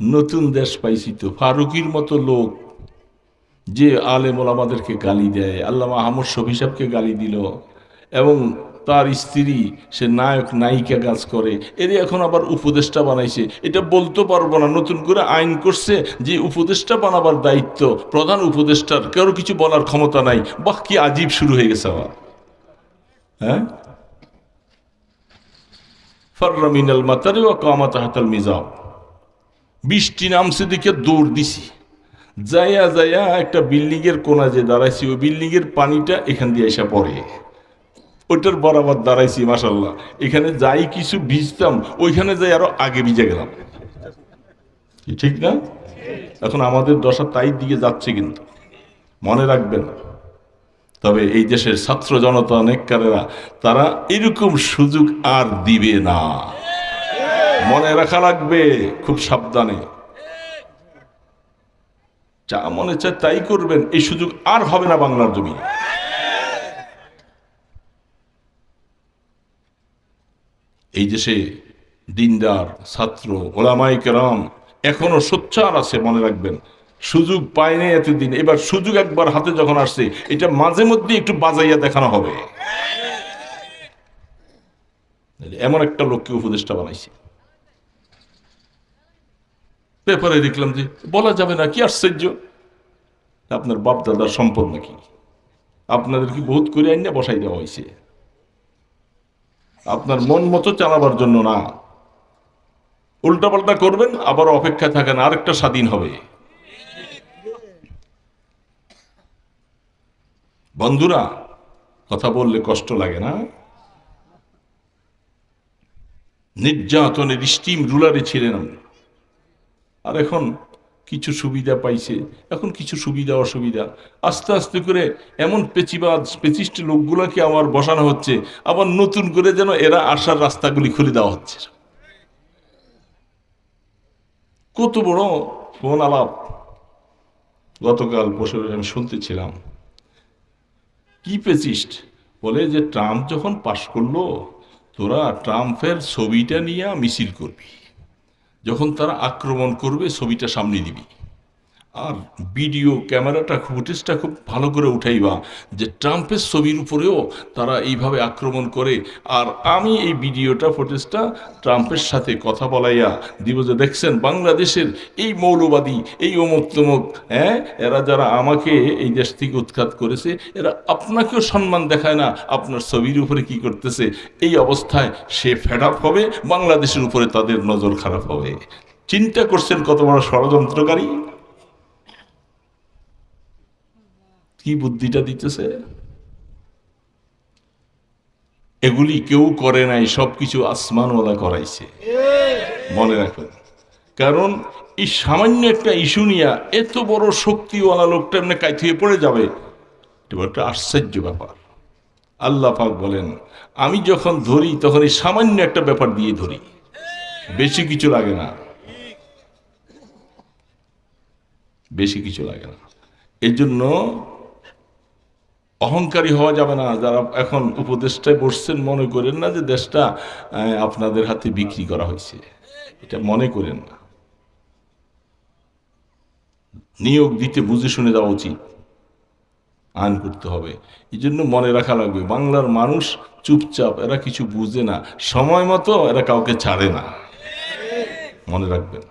নতুন দেশ পাইছি তো। ফারুকির মতো লোক যে আলেমল আমাদেরকে গালি দেয়, আল্লামা আহমদ শফি গালি দিল, এবং তার স্ত্রী, সে নায়ক, নায়িকা কাজ করে, এর এখন আবার উপদেষ্টা বানাইছে। এটা বলতে পারব না, নতুন করে আইন করছে যে উপদেষ্টা বানাবার দায়িত্ব, প্রধান উপদেষ্টার, কারও কিছু বলার ক্ষমতা নাই। বাহ, কি আজীব শুরু হয়ে গেছে আবার। হ্যাঁ? ফাররা মিনাল মাতারে ও কামাত হাতাল মিজাব। বৃষ্টি নামছে দিকে দৌড় দিছি। যাইয়া যাইয়া একটা বিল্ডিং এর কোনা যে দাঁড়াইছি, ওই বিল্ডিং এর পানিটা এখান দিয়ে এসে পড়ে। ওইটার বরাবর দাঁড়াইছি মাসাল্লাহ এখানে যাই কিছু ভিজতাম, ওইখানে যাই আরও আগে ভিজে গেলাম। ঠিক না? এখন আমাদের দশা তাই দিকে যাচ্ছে কিন্তু। মনে রাখবেন। তবে এই দেশের ছাত্র জনতা, নেককারেরা, তারা এরকম সুযোগ আর দিবে না। মনে রাখা লাগবে, খুব সাবধানে। যা মনে চায় তাই করবেন, এই সুযোগ আর হবে না বাংলার জমি এই দেশে দিনদার, ছাত্র ওলামাই কেরাম, এখনও সোচ্চার আছে, মনে রাখবেন। সুযোগ পায়নি এতদিন, এবার সুযোগ একবার হাতে যখন আসছে, এটা মাঝে মধ্যে একটু বাজাইয়া দেখানো হবে। এমন একটা লোককে উপদেষ্টা বানাইছে। পেপারে দেখলাম যে বলা যাবে না কি আশ্চর্য। আপনার বাপ দাদার সম্পদ নাকি? আপনাদের কি বহুত করে আইনা বসাই দেওয়া হয়েছে? আপনার মন মতো চালাবার জন্য না। উল্টাপাল্টা করবেন আবার অপেক্ষা থাকেন, আরেকটা স্বাধীন হবে। বন্ধুরা, কথা বললে কষ্ট লাগে না? নির্যাতনের স্টিম রুলারে ছিলেন আমরা আর এখন কিছু সুবিধা পাইছে, এখন কিছু সুবিধা অসুবিধা। আস্তে আস্তে করে এমন পেচিবাদ, পেচিষ্ট লোকগুলোকে আমার বসানো হচ্ছে, আবার নতুন করে যেন এরা আসার রাস্তাগুলি খুলে দেওয়া হচ্ছে। কত বড় ফোন আলাপ। গতকাল বসে আমি শুনতেছিলাম, কি পেচিস্ট বলে যে, ট্রাম্প যখন পাশ করল, তোরা ট্রাম্পের ছবিটা নিয়ে মিছিল করবি। যখন তারা আক্রমণ করবে ছবিটা সামনে দিবি আর ভিডিও ক্যামেরাটা ফুটেজটা খুব ভালো করে উঠাইবা যে ট্রাম্পের ছবির উপরেও তারা এইভাবে আক্রমণ করে। আর আমি এই ভিডিওটা, ফুটেজটা ট্রাম্পের সাথে কথা বলাইয়া দিব যে, দেখছেন বাংলাদেশের এই মৌলবাদী, এই অমুক তমুক হ্যাঁ এরা যারা আমাকে এই দেশ থেকে উৎখাত করেছে, এরা আপনাকেও সম্মান দেখায় না আপনার ছবির উপরে কি করতেছে। এই অবস্থায় সে ফেড আপ হবে, বাংলাদেশের উপরে তাদের নজর খারাপ হবে। চিন্তা করছেন কত বড় ষড়যন্ত্রকারী? কি বুদ্ধিটা দিতেছে? এগুলি কেউ করে নাই, সবকিছু আসমানওয়ালা করাইছে। মনে রাখবেন। কারণ এই সামান্য একটা ইস্যু নিয়ে এত বড় শক্তিওয়ালা লোকটা এমনি কাইথিয়ে পড়ে যাবে, এটা একটা আশ্চর্য ব্যাপার। আল্লাহ পাক বলেন, আমি যখন ধরি, তখন এই সামান্য একটা ব্যাপার দিয়ে ধরি। বেশি কিছু লাগে না। বেশি কিছু লাগে না। এই জন্য অহংকারী হওয়া যাবে না। যারা এখন উপদেশটায় বসছেন, মনে করেন না যে দেশটা আপনাদের হাতে বিক্রি করা হয়েছে। এটা মনে করেন না। নিয়োগ দিতে বুঝে শুনে দেওয়া উচিত। আইন করতে হবে। এই জন্য মনে রাখা লাগবে, বাংলার মানুষ চুপচাপ, এরা কিছু বুঝে না। সময় মতো এরা কাউকে ছাড়ে না। মনে রাখবেন।